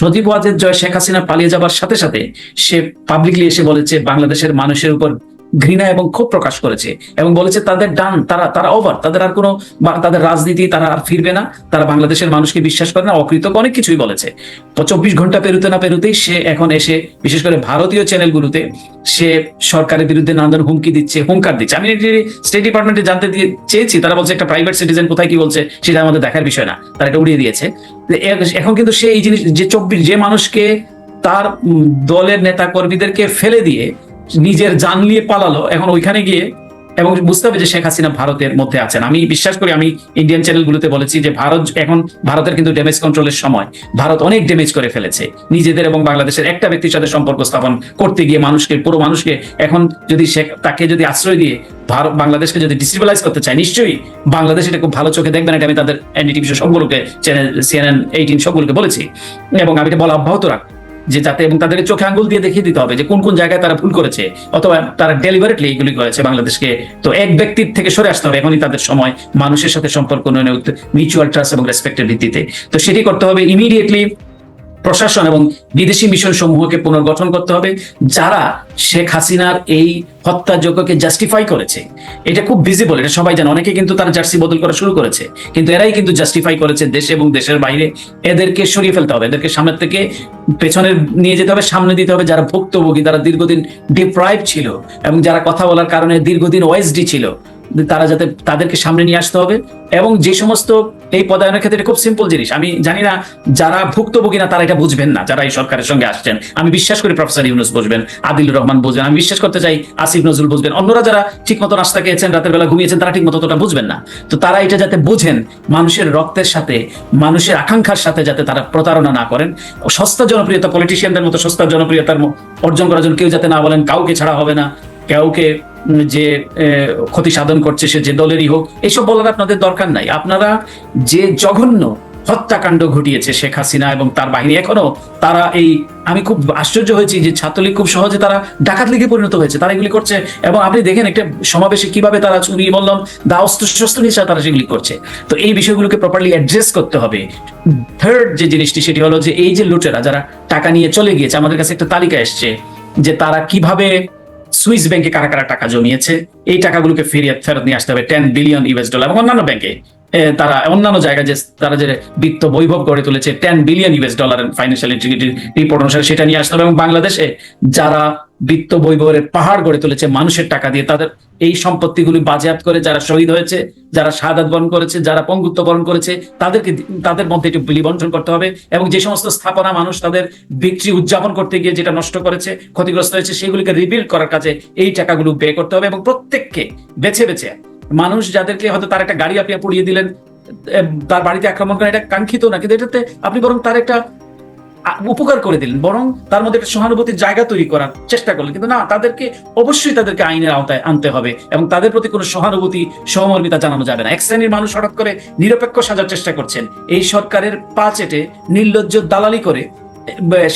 সজীব ওয়াজেদ জয় শেখ হাসিনা পালিয়ে যাবার সাথে সাথে সে পাবলিকলি এসে বলেছে, বাংলাদেশের মানুষের উপর ঘৃণা এবং ক্ষোভ প্রকাশ করেছে এবং বলেছে, তাদের ডান, তারা তারা ওভার তাদের আর কোনো তাদের রাজনীতি, তারা আর ফিরবে না। তারা বাংলাদেশের মানুষকে বিশ্বাস করে না, অকৃতজ্ঞ। অনেক কিছুই বলেছে। তো চব্বিশ ঘণ্টা পেরুতে না পেরুতেই সে এখন এসে, বিশেষ করে ভারতীয় চ্যানেলগুলোতে সে সরকারের বিরুদ্ধে নানান হুমকি দিচ্ছে, হুঙ্কার দিচ্ছে। আমি স্টেট ডিপার্টমেন্টে জানতে দিয়ে চেয়েছি, তারা বলছে, একটা প্রাইভেট সিটিজেন কোথায় কি বলছে, সেটা আমাদের দেখার বিষয় না। তারা এটা উড়িয়ে দিয়েছে। এখন কিন্তু সে এই জিনিস, যে চব্বিশ, যে মানুষকে তার দলের নেতা কর্মীদেরকে ফেলে দিয়ে নিজের জান নিয়ে পালালো এখন ওইখানে গিয়ে এবং বুঝতে হবে যে শেখ হাসিনা ভারতের মধ্যে আছেন। আমি বিশ্বাস করি, আমি ইন্ডিয়ান চ্যানেলগুলোতে বলেছি যে ভারত এখন ভারতের কিন্তু ড্যামেজ কন্ট্রোলের সময়। ভারত অনেক ড্যামেজ করে ফেলেছে। নিজেদের এবং বাংলাদেশের একটা ব্যক্তির সাথে সম্পর্ক স্থাপন করতে গিয়ে মানুষকে, পুরো মানুষকে এখন যদি তাকে যদি আশ্রয় দিয়ে ভারত, বাংলাদেশকে যদি ডিস্ট্রিবিলাইজ করতে চায়, নিশ্চয়ই বাংলাদেশ এটা খুব ভালো চোখে দেখবেন এটা আমি তাদের এনডিটিভি সবগুলোকে চ্যানেল সিএনএন এইটিন সবগুলোকে বলেছি। এবং আমি এটা বলা অব্যাহত রাখ যে যাতে এবং তাদেরকে চোখে আঙ্গুল দিয়ে দেখিয়ে দিতে হবে যে কোন কোন জায়গায় তারা ভুল করেছে অথবা তারা ডেলিভারেটলি এগুলি করেছে বাংলাদেশকে। তো এক ব্যক্তির থেকে সরে আসতে হবে এখনই তাদের সময় মানুষের সাথে সম্পর্ক উন্নয়নে মিউচুয়াল ট্রাস্ট এবং রেসপেক্টের ভিত্তিতে তো সেটি করতে হবে ইমিডিয়েটলি প্রশাসন এবং বিদেশি মিশন সমূহকে পুনর্গঠন করতে হবে, যারা শেখ হাসিনার এই হত্যাযজ্ঞকে জাস্টিফাই করেছে। এটা খুব ভিজিবল এটা সবাই জানে। অনেকে কিন্তু তার জার্সি বদল করা শুরু করেছে। কিন্তু এরাই কিন্তু জাস্টিফাই করেছে দেশে এবং দেশের বাইরে। এদেরকে সরিয়ে ফেলতে হবে, এদেরকে সামনের থেকে পেছনে নিয়ে যেতে হবে, সামনে দিতে হবে। যারা ভুক্তভোগী তারা দীর্ঘদিন ডিপ্রাইভ ছিল এবং যারা কথা বলার কারণে দীর্ঘদিন ওএসডি ছিল, তারা যাতে তাদেরকে সামনে নিয়ে আসতে হবে। এবং যে সমস্ত এই পদায়নের ক্ষেত্রে খুব সিম্পল জিনিস। আমি জানি না যারা ভুক্তভোগী না, তারা এটা বুঝবেন না, যারা এই সরকারের সঙ্গে আসছেন। আমি বিশ্বাস করি প্রফেসর ইউনুস বুঝবেন আদিল রহমান বুঝবেন, আমি বিশ্বাস করতে চাই আসিফ নজরুল বুঝবেন। অন্যরা যারা ঠিক মতো নাস্তা খেয়েছেন, রাতের বেলা ঘুমিয়েছেন, তারা ঠিক মতো তোটা বুঝবেন না। তো তারা এটা যাতে বুঝেন, মানুষের রক্তের সাথে, মানুষের আকাঙ্ক্ষার সাথে যাতে তারা প্রতারণা না করেন। সস্তা জনপ্রিয়তা পলিটিশিয়ানদের মতো সস্তা জনপ্রিয়তার অর্জন করার জন্য কেউ যাতে না বলেন, কাউকে ছাড়া হবে না। কাউকে যে ক্ষতি সাধন করছে সে যে দলেরই হোক, এসব বলার আপনাদের দরকার নাই। আপনারা যে জঘন্য হত্যাকাণ্ড ঘটিয়েছে শেখ হাসিনা এবং তার বাহিনী এখনও, তারা এই, আমি খুব আশ্চর্য হয়েছি যে ছাত্রলীগ খুব সহজে তারা ডাকাত লীগে পরিণত হয়েছে। তারা এগুলি করছে এবং আপনি দেখেন একটা সমাবেশে কীভাবে তারা চুরি বললাম দা অস্ত্র শস্ত্র নিয়ে তারা সেগুলি করছে। তো এই বিষয়গুলোকে প্রপারলি অ্যাড্রেস করতে হবে। থার্ড যে জিনিসটি, সেটি হলো যে এই যে লুটেরা, যারা টাকা নিয়ে চলে গিয়েছে, আমাদের কাছে একটা তালিকা এসছে যে তারা কীভাবে সুইস ব্যাংকে কারা কারা টাকা জমিয়েছে, এই টাকাগুলোকে ফিরিয়ে ফেরত নিয়ে আসতে হবে টেন বিলিয়ন ইউএস ডলার এবং অন্যান্য ব্যাংকে। তারা অন্যান্য জায়গায় যে, তারা যে বিত্ত বৈভব গড়ে তুলেছে ten billion US dollar financial integrity report অনুসারে সেটা নিয়ে আসতে হবে এবং বাংলাদেশে যারা বিত্ত বৈভবের পাহাড় গড়ে তুলেছে, মানুষের টাকা দিয়ে তাদের এই সম্পত্তিগুলি বাজেয়াপ্ত করে যারা শহীদ হয়েছে, যারা শাহাদাত বরণ করেছে, যারা পঙ্গুত্ব বরণ করেছে, তাদেরকে তাদের মধ্যে একটু বিলি বন্টন করতে হবে এবং যে সমস্ত স্থাপনা মানুষ তাদের বিক্রি উদযাপন করতে গিয়ে যেটা নষ্ট করেছে, ক্ষতিগ্রস্ত হয়েছে, সেগুলিকে রিবিল্ড করার কাজে এই টাকাগুলো ব্যয় করতে হবে এবং প্রত্যেককে বেছে বেছে মানুষ যাদেরকে হয়তো তার একটা গাড়ি আপনি পুড়িয়ে দিলেন তার বাড়িতে আক্রমণ করেন, এটা কাঙ্ক্ষিত না, কিন্তু এটাতে আপনি বরং তার একটা উপকার করে দিলেন, বরং তার মধ্যে একটা সহানুভূতির জায়গা তৈরি করার চেষ্টা করলেন। কিন্তু না, তাদেরকে অবশ্যই তাদেরকে আইনের আওতায় আনতে হবে এবং তাদের প্রতি কোনো সহানুভূতি, সহমর্মিতা জানানো যাবে না। এক শ্রেণির মানুষ হঠাৎ করে নিরপেক্ষ সাজার চেষ্টা করছেন। এই সরকারের পা চেটে নির্লজ্জ দালালি করে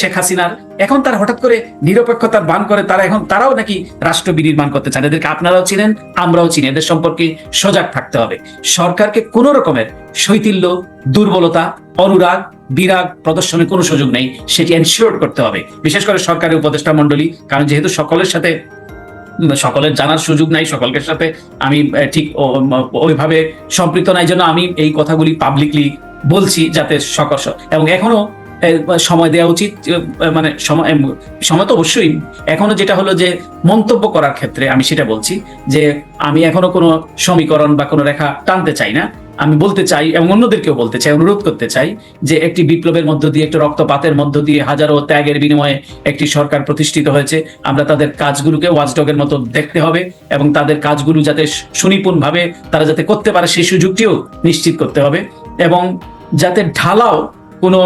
শেখ হাসিনার। এখন তার হঠাৎ করে নিরপেক্ষতার বান করে, তারা এখন, তারাও নাকি রাষ্ট্র বিনির্মাণ করতে চান। এদেরকে আপনারাও চিনেন, আমরাও চিনি। এদের সম্পর্কে সজাগ থাকতে হবে। সরকারকে কোন রকমের শৈথিল্য, দুর্বলতা, অনুরাগ, বিরাগ প্রদর্শনের কোনো সুযোগ নেই। সেটি এনশিওর করতে হবে। বিশেষ করে সরকারের উপদেষ্টা মন্ডলী কারণ যেহেতু সকলের সাথে সকলের জানার সুযোগ নাই সকলের সাথে আমি ঠিক ওইভাবে সম্পৃক্ত নাই জন্য আমি এই কথাগুলি পাবলিকলি বলছি যাতে সকল এবং এখনও সময় দেওয়া উচিত মানে সময় সময় তো অবশ্যই। এখনও যেটা হলো যে মন্তব্য করার ক্ষেত্রে আমি সেটা বলছি যে আমি এখনও কোনো সমীকরণ বা কোনো রেখা টানতে চাই না। আমি বলতে চাই এবং অন্যদেরকেও বলতে চাই, অনুরোধ করতে চাই যে একটি বিপ্লবের মধ্য দিয়ে, একটি রক্তপাতের মধ্য দিয়ে হাজারো ত্যাগের বিনিময়ে একটি সরকার প্রতিষ্ঠিত হয়েছে। আমরা তাদের কাজগুলোকে ওয়াচডগের মতো দেখতে হবে এবং তাদের কাজগুলো যাতে সুনিপুণ ভাবে তারা যাতে করতে পারে, সেই সুযোগটিও নিশ্চিত করতে হবে এবং যাতে ঢালাও কোনো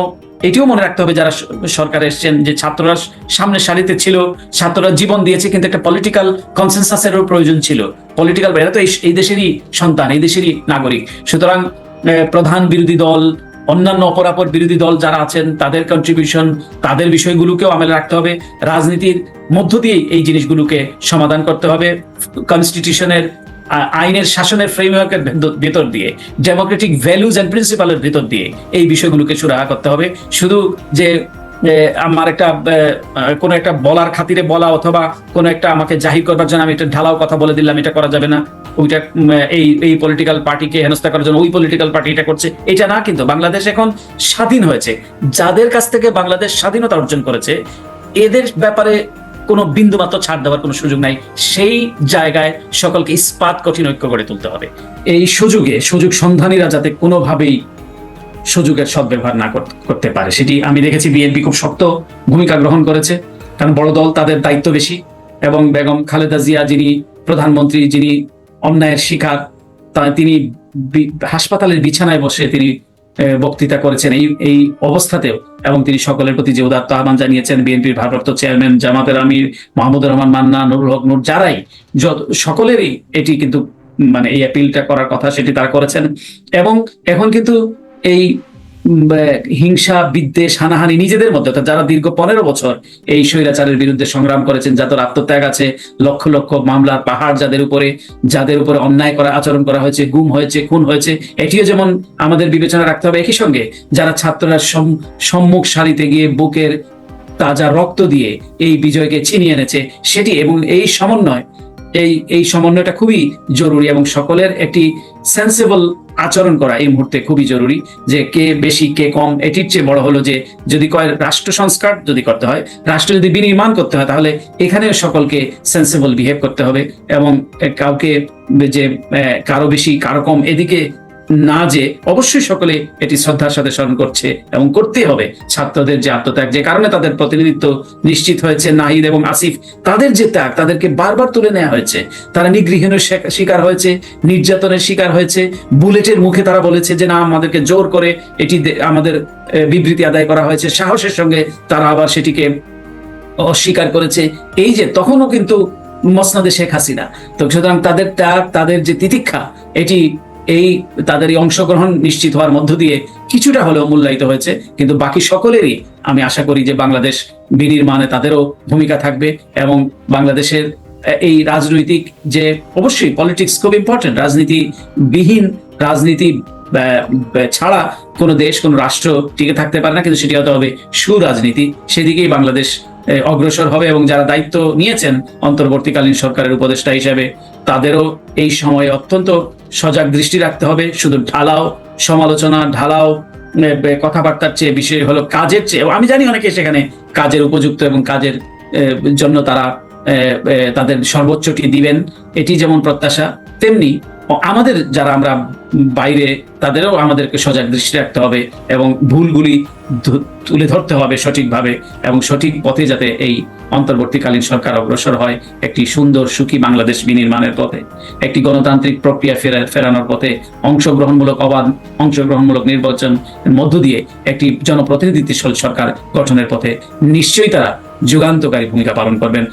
এটিও মনে রাখতে হবে যারা সরকারে এসছেন যে ছাত্ররা সামনের সারিতে ছিল, ছাত্ররা জীবন দিয়েছে কিন্তু একটা পলিটিক্যাল কনসেনসাসেরও প্রয়োজন ছিল। পলিটিক্যাল এরা তো এই- দেশেরই সন্তান, এই দেশেরই নাগরিক। সুতরাং প্রধান বিরোধী দল, অন্যান্য অপরাপর বিরোধী দল যারা আছেন, তাদের কন্ট্রিবিউশন তাদের বিষয়গুলোকেও আমলে রাখতে হবে। রাজনীতির মধ্য দিয়েই এই জিনিসগুলোকে সমাধান করতে হবে। কনস্টিটিউশনের আইনের শাসনের ফ্রেমওয়ার্কের ভেতর দিয়ে ডেমোক্রেটিক ভ্যালুজ এন্ড প্রিন্সিপালের ভেতর দিয়ে এই বিষয়গুলোকে সুরাহা করতে হবে। শুধু যে আমার একটা কোনো একটা বলার খাতিরে বলা অথবা কোনো একটা আমাকে জাহির করবার জন্য আমি একটা ঢালাও কথা বলে দিলাম, এটা করা যাবে না। ওইটা এই এই পলিটিক্যাল পার্টিকে হেনস্থা করার জন্য ওই পলিটিক্যাল পার্টি এটা করছে। এটা না, কিন্তু বাংলাদেশ এখন স্বাধীন হয়েছে। যাদের কাছ থেকে বাংলাদেশ স্বাধীনতা অর্জন করেছে, এদের ব্যাপারে কোনো বিন্দুমাত্র ছাড় দেওয়ার কোনো সুযোগ নাই। সেই জায়গায় সকলকে ইস্পাত কঠিন ঐক্য করে তুলতে হবে। এই সুযোগে, সুযোগ সন্ধানীরা যাতে কোনোভাবেই সুযোগের সদ্ব্যবহার না করতে পারে, সেটি আমি দেখেছি বিএনপি খুব শক্ত ভূমিকা গ্রহণ করেছে। কারণ বড় দল তাদের দায়িত্ব বেশি এবং বেগম খালেদা জিয়া যিনি প্রধানমন্ত্রী, যিনি অন্যায়ের শিকার তিনি হাসপাতালের বিছানায় বসে তিনি বক্তৃতা করেছেন। এই এই অবস্থাতেও, এবং তিনি সকলের প্রতি যে উদাত্ত আহ্বান জানিয়েছেন, বিএনপির ভারপ্রাপ্ত চেয়ারম্যান জামাতের আমির মাহমুদুর রহমান মান্না, নুরুল হক নুর যারাই, যত, সকলেরই এটি কিন্তু মানে এই অ্যাপিলটা করার কথা সেটি তারা করেছেন। এবং এখন কিন্তু এই হিংসা, বিদ্বেষ, হানাহানি নিজেদের মধ্যে, অর্থাৎ যারা দীর্ঘ পনেরো বছর এই স্বৈরাচারের বিরুদ্ধে সংগ্রাম করেছেন, যাদের আত্মত্যাগ আছে, লক্ষ লক্ষ মামলার পাহাড় যাদের উপরে যাদের উপরে অন্যায় করা, আচরণ করা হয়েছে, গুম হয়েছে, খুন হয়েছে, এটিও যেমন আমাদের বিবেচনা রাখতে হবে, একই সঙ্গে যারা ছাত্ররা সম- সম্মুখ সারিতে গিয়ে বুকের তাজা রক্ত দিয়ে এই বিজয়কে ছিনিয়ে এনেছে, সেটি এবং এই সমন্বয় এই এই সমন্বয়টা খুবই জরুরি এবং সকলের একটি সেন্সেবল আচরণ করা এই মুহূর্তে খুবই জরুরি যে কে বেশি, কে কম। এটির চেয়ে বড় হলো যে যদি কয় রাষ্ট্র সংস্কার যদি করতে হয়, রাষ্ট্র যদি বিনির্মাণ করতে হয়, তাহলে এখানে সকলকে সেন্সেবল বিহেভ করতে হবে এবং কাউকে যে কারও বেশি, কারও কম, এদিকে না যে অবশ্যই সকলে এটি শ্রদ্ধার সাথে স্মরণ করছে এবং করতে হবে। ছাত্রদের যে আত্মত্যাগ, যে কারণে তাদের প্রতিনিধিত্ব নিশ্চিত হয়েছে, নাহিদ এবং আসিফ, তাদের যে ত্যাগ, তাদেরকে বারবার তুলে নেওয়া হয়েছে। তারা নিগৃহীনের শিকার হয়েছে, নির্যাতনের শিকার হয়েছে। বুলেটের মুখে তারা বলেছে যে, না, আমাদেরকে জোর করে এটি আমাদের বিবৃতি আদায় করা হয়েছে। সাহসের সঙ্গে তারা আবার সেটিকে অস্বীকার করেছে। এই যে, তখনও কিন্তু মসনাদে শেখ হাসিনা। তো সুতরাং তাদের ত্যাগ, তাদের যে তিতিক্ষা, এটি এই তাদের এই অংশগ্রহণ নিশ্চিত হওয়ার মধ্য দিয়ে কিছুটা হলেও মূল্যায়িত হয়েছে। কিন্তু বাকি সকলেরই আমি আশা করি যে বাংলাদেশ বিনির্মাণে তাদেরও ভূমিকা থাকবে এবং বাংলাদেশের এই রাজনৈতিক যে অবশ্যই পলিটিক্স খুব ইম্পর্টেন্ট রাজনীতি বিহীন রাজনীতি ছাড়া কোনো দেশ, কোনো রাষ্ট্র টিকে থাকতে পারে না, কিন্তু সেটি হতে হবে সুরাজনীতি। সেদিকেই বাংলাদেশ অগ্রসর হবে এবং যারা দায়িত্ব নিয়েছেন অন্তর্বর্তীকালীন সরকারের উপদেষ্টা হিসেবে তাদেরও এই সময়ে অত্যন্ত সজাগ দৃষ্টি রাখতে হবে। শুধু ঢালাও, সমালোচনা, ঢালাও কথাবার্তার চেয়ে বিষয় হলো কাজের চেয়ে। আমি জানি অনেকে সেখানে কাজের উপযুক্ত এবং কাজের জন্য তারা তাদের সর্বোচ্চটি দিবেন। এটি যেমন প্রত্যাশা, তেমনি আমাদের যারা আমরা বাইরে, তাদেরও আমাদেরকে সজাগ দৃষ্টি রাখতে হবে এবং ভুলগুলি তুলে ধরতে হবে সঠিকভাবে এবং সঠিক পথে যাতে এই অন্তর্বর্তীকালীন সরকার অগ্রসর হয় একটি সুন্দর সুখী বাংলাদেশ বিনির্মাণের পথে। একটি গণতান্ত্রিক প্রক্রিয়া ফেরা, ফেরানোর পথে অংশগ্রহণমূলক অবাধ, অংশগ্রহণমূলক নির্বাচন মধ্য দিয়ে একটি জনপ্রতিনিধিত্বশীল সরকার গঠনের পথে নিশ্চয়ই তারা যুগান্তকারী ভূমিকা পালন করবেন।